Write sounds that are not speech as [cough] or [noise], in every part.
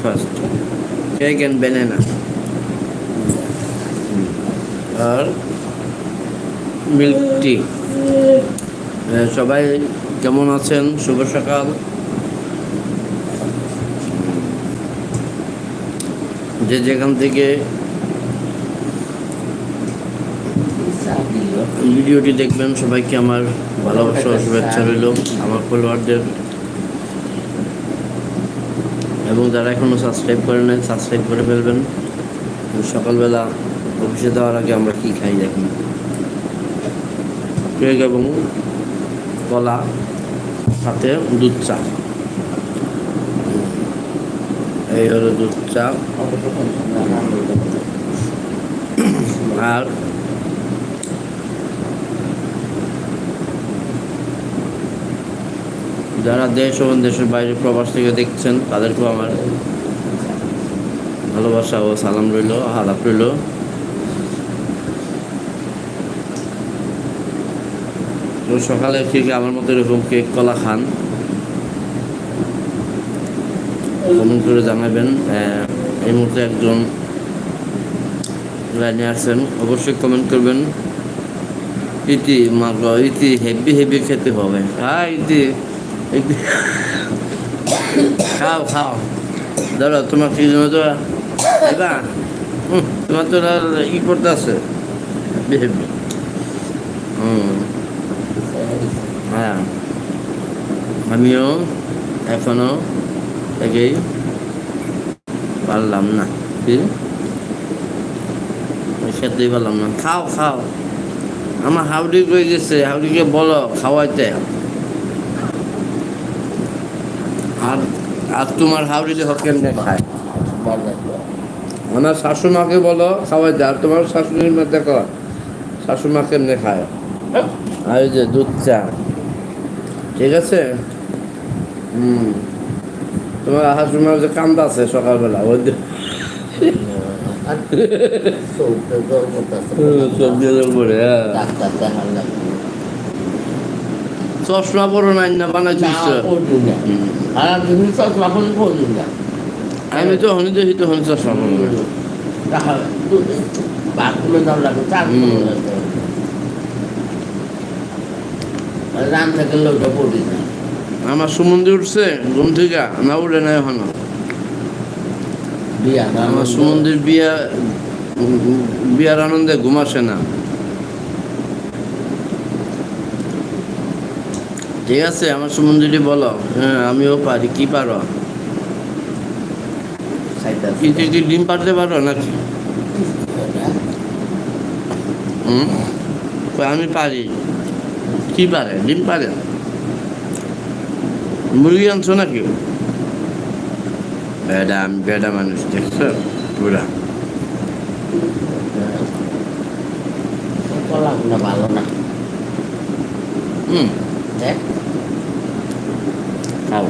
Breakfast cake and banana আর milk tea সবাই কেমন আছেন? শুভ সকাল। যে যেখান থেকে ভিডিওটি দেখবেন, সবাইকে আমার ভালোবাসা শুভেচ্ছা রইল। আমার ফলোয়ারদের এবং যারা এখনও সাবস্ক্রাইব করে নেন সাবস্ক্রাইব করে ফেলবেন। সকালবেলা অফিসে দেওয়ার আগে আমরা কি খাই দেখুন কেক এবং কলা, সাথে দুধ চা। এই হলো দুধ চা। আর যারা দেশ এবং দেশের বাইরে প্রবাস থেকে দেখছেন, তাদেরকেও আমার ভালোবাসা ও সালাম রইল আলাপ রইল। সকালে ঠিক আমার মতো এরকম কেক কলা খান। কমেন্ট করে জানাবেন এই মুহূর্তে একজন লাইনে আসছেন অবশ্যই কমেন্ট করবেন। ইতি মাগ, ইতি হেভি হেভি খেতে হবে। হ্যাঁ ইতি খাও খাও। ধরো, তোমার কি জন্য তোমার তো ই করতে আছে। হুম। হ্যাঁ। আমিও এখনও একেই পারলাম না। কি? খেতেই পারলাম না। খাও খাও। আমার হাউডি কই গেছে? হাউডিকে বলো, খাওয়াইতে। আর আর তোমার হাউডিতে হোক কেমনে খায়? আমার শাশুমাকে বলো খাওয়াইতে আর তোমার শাশুড়ির মধ্যে দেখো শাশুমা কেমনে খায়? আর ওই যে দুধ চা ঠিক আছে? হুম। তোমার শাশুমার যে কান্দা আছে সকালবেলা ওই যে সবজি পরে হ্যাঁ। চশমা পরো নাই না বানাই দিচ্ছে সারা দিন চশমা পরে পড়ি না। আমি তো হনি দেখি তো হনি চশমা বাথরুমে চার। থেকে লোকটা পড়ি না। আমার সুমন্দি উঠছে ঘুম থেকে। না উঠে নাই এখনও। বিয়া আমার সুমন্দির বিয়া বিয়ার আনন্দে ঘুম আসে না। ঠিক আছে আমার সুমন্দিরই বলো হ্যাঁ আমিও পারি কি পারো? কি ডিম পারতে পারো নাকি? হুম? আমি পারি। কি পারে? ডিম পারে? মুরগি আনছো নাকি? বেডা আমি বেডা মানুষ দেখছ? পুরা। ভালো না। হুম। দেখ খাও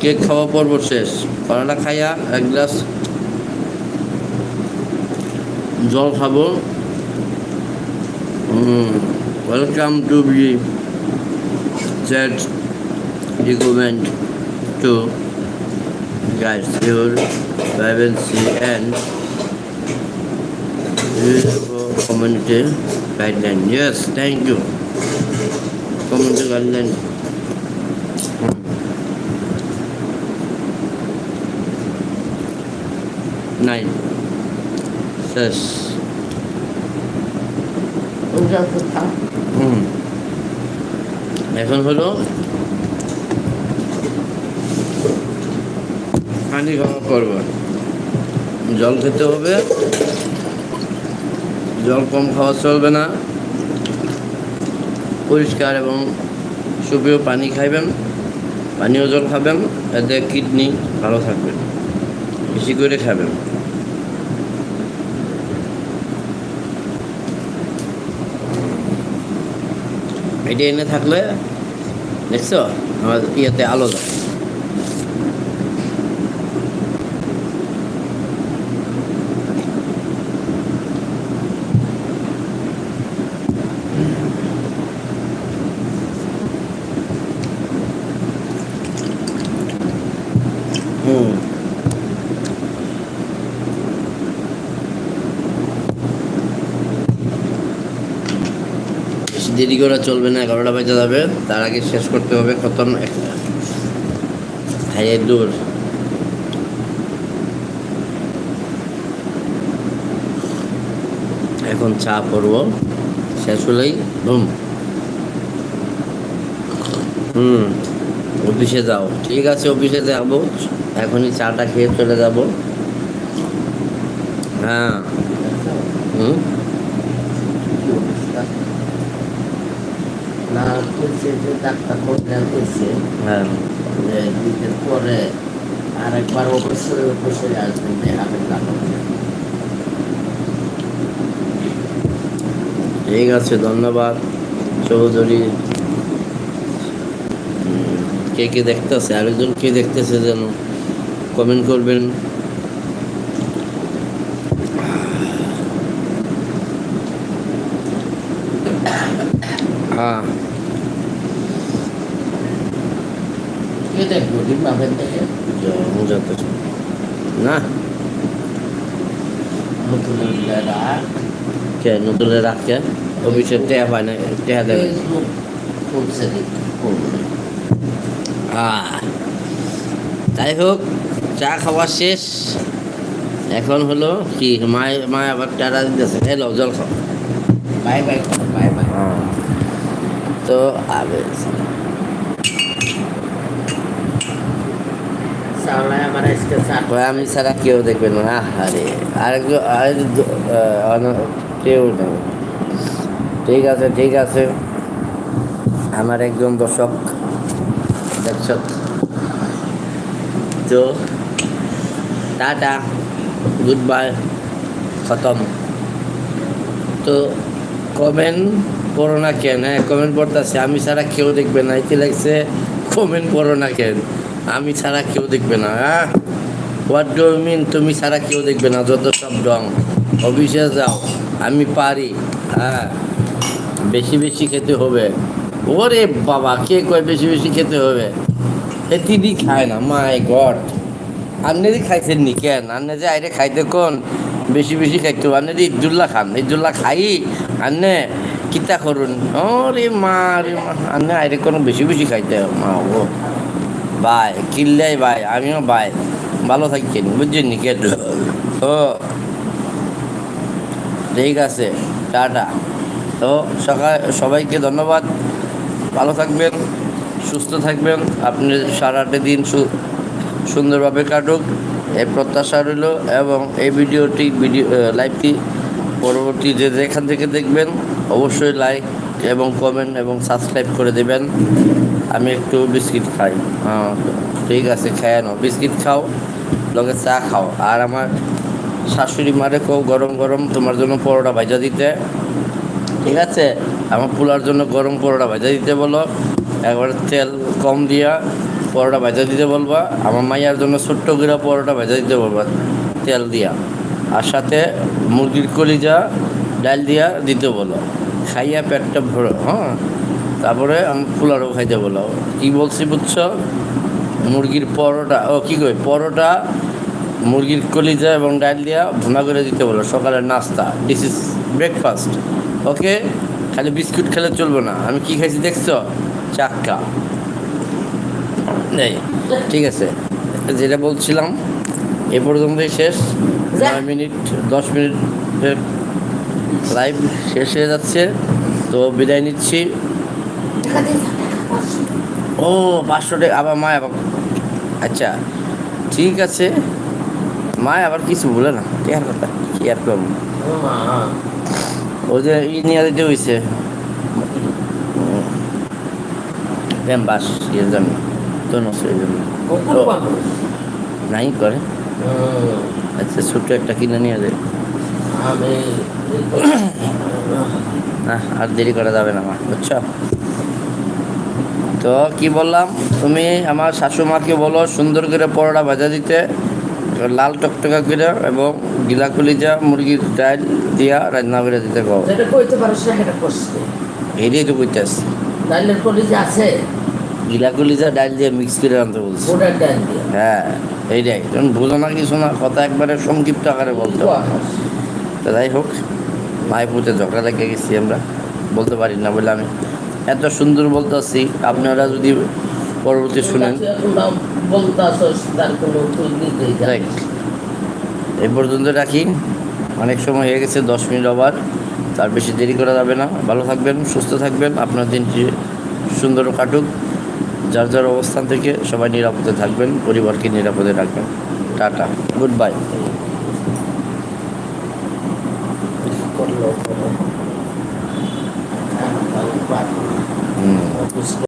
কেক খাওয়া পর্ব শেষ? পরাটা খাইয়া এক গ্লাস জল খাব। Welcome to B Z recommend to guys your vibrancy and community guideline yes thank you community guideline nine থাক হুম এখন হলো পানি খাওয়া করব জল খেতে হবে জল কম খাওয়া চলবে না। পরিষ্কার এবং সুপেয় পানি খাইবেন পানীয় জল খাবেন, এতে কিডনি ভালো থাকবে, বেশি করে খাবেন। এটা এনে থাকলে, দেখছ? আমার ইয়েতে আলো যায়। দেরি করে চলবে না, এগারোটা বাজে যাবে। তার আগে শেষ করতে হবে কত হ্যাঁ দূর এখন চা করব। শেষ হলেই হুম হুম, অফিসে যাও। ঠিক আছে, অফিসে যাব। এখনই চাটা খেয়ে চলে যাব। হ্যাঁ। হুম? না যে ডাক্তার হ্যাঁ। পরে আরেকবার অবশ্যই অবশ্যই আসবেন দেখাবেন ঠিক আছে ধন্যবাদ। চৌধুরী। কে কে দেখতেছে? আরেকজন কে দেখতেছে যেন? কমেন্ট করবেন। হ্যাঁ নতুন কে নতুনের রাখকে অফিসের টেহা পায় না দেবে যাই হোক চা খাওয়া শেষ এখন হলো কি মায় মায় আবার টাটা দিতেছে এলো জল খাও বাই বাই বাই বাই তো আবে আমি ছাড়া কেউ দেখবে না। আরে আরেকজন কেউ নেই। ঠিক আছে ঠিক আছে। আমার একজন দর্শক দেখছ তো, টাটা গুড বাই খতম। তো, কমেন্ট পড়ো না কেন হ্যাঁ? কমেন্ট পড়তেছে, আমি ছাড়া কেউ দেখবে না। এতে লাগছে, কমেন্ট পড়ো না কেন। আমি ছাড়া কেউ দেখবে না হ্যাঁ হোয়াট ডু মিন তুমি ছাড়া কেউ দেখবে না? যত সব ডং অফিসে যাও, আমি পারি হ্যাঁ? বেশি বেশি খেতে হবে। ওরে বাবা, কে কয় বেশি বেশি খেতে হবে? এ খায় না মাই গড আপনি খাইছেন নি কেন? আপনি যে আইরে খাইতে কোন? বেশি বেশি খাইতে হবে। আপনি ইদুল্লাহ খান ইদুল্লাহ খাই? আনে কিতা করুন? ও রে মা রে মা আনে আইরে কোন বেশি বেশি খাইতে মা, ও। বাই, কিল্লাই বাই, আমিও বাই। ভালো থাকছেন বুঝছেন নি কেন ও ঠিক আছে, টাটা। তো, সকাল, সবাইকে ধন্যবাদ। ভালো থাকবেন, সুস্থ থাকবেন। আপনি সারাটা দিন সুন্দরভাবে কাটুক। এই প্রত্যাশা রইল এবং এই ভিডিওটি, ভিডিও লাইভটি পরবর্তী যে যেখান থেকে দেখবেন, অবশ্যই লাইক এবং কমেন্ট এবং সাবস্ক্রাইব করে দেবেন। আমি একটু বিস্কিট খাই। হ্যাঁ ঠিক আছে, খেয়ে নাও। বিস্কিট খাও, লগে চা খাও। আর আমার শাশুড়ি মারে কেউ গরম গরম, তোমার জন্য পরোটা ভাজা দিতে। ঠিক আছে? আমার পোলার জন্য গরম পরোটা ভাজা দিতে বলো। একবার তেল কম দিয়া পরোটা ভাজা দিতে বলবা। আমার মাইয়ার জন্য ছোট্ট করে পরোটা ভাজা দিতে বলবা, তেল দিয়া। আর সাথে মুরগির কলিজা ডাল দিয়া দিতে বলো। খাইয়া পেটটা ভরো হ্যাঁ? তারপরে আমার পোলারও খাইতে বলো কী বলছি বুঝছ? মুরগির পরোটা ও কী কই পরোটা মুরগির কলিজা এবং ডাল দিয়া ভুনা করে দিতে বলো সকালের নাস্তা দিস ইজ ব্রেকফাস্ট ওকে খালি বিস্কুট খেলে চলবে না আমি কি খাইছি দেখছ? চাক্কা। নেই ঠিক আছে যেটা বলছিলাম এ পর্যন্তই শেষ নয় মিনিট দশ মিনিটের লাইভ শেষ হয়ে যাচ্ছে। তো বিদায় নিচ্ছি। ও পাঁচশো টাকা আবার মা আবার আচ্ছা ঠিক আছে। মা আবার কিছু বলে না। কি আর কথা? কি আর করব? ও যে ই নিয়ে দিতে হয়েছে বাসের জন্য তো জন্য নাই করে। আচ্ছা ছোট্ট একটা কিনে নিয়ে যায় না [clears throat] আর দেরি করা যাবে না বুঝছ? তো কি বললাম তুমি আমার শাশুমাকে বলো সুন্দর করে পরোটা ভাজা দিতে লাল টকটকা করে এবং গিলা কলিজা মুরগির ডাল দিয়া রান্না করে দিতে করছি। এটাই তো ডালের কলিজ আছে গিলা কলিজা ডাল দিয়ে মিক্স করে আনতে বলছি। হ্যাঁ এইটাই। তুমি বুঝো না কিছু না কথা একবারে সংক্ষিপ্ত আকারে বলতে যাই হোক মায়ের পুঁতে ঝগড়া লেগে গেছি আমরা। বলতে পারি না, বলে আমি এত সুন্দর বলতেছি, আপনারা যদি পরবর্তী শুনেন। এই পর্যন্ত রাখি। অনেক সময় হয়ে গেছে, দশ মিনিট আবার। তার বেশি দেরি করা যাবে না। ভালো থাকবেন, সুস্থ থাকবেন। আপনার দিনটি সুন্দর কাটুক। যার যার অবস্থান থেকে সবাই নিরাপদে থাকবেন, পরিবারকে নিরাপদে রাখবেন। Tata, goodbye. করল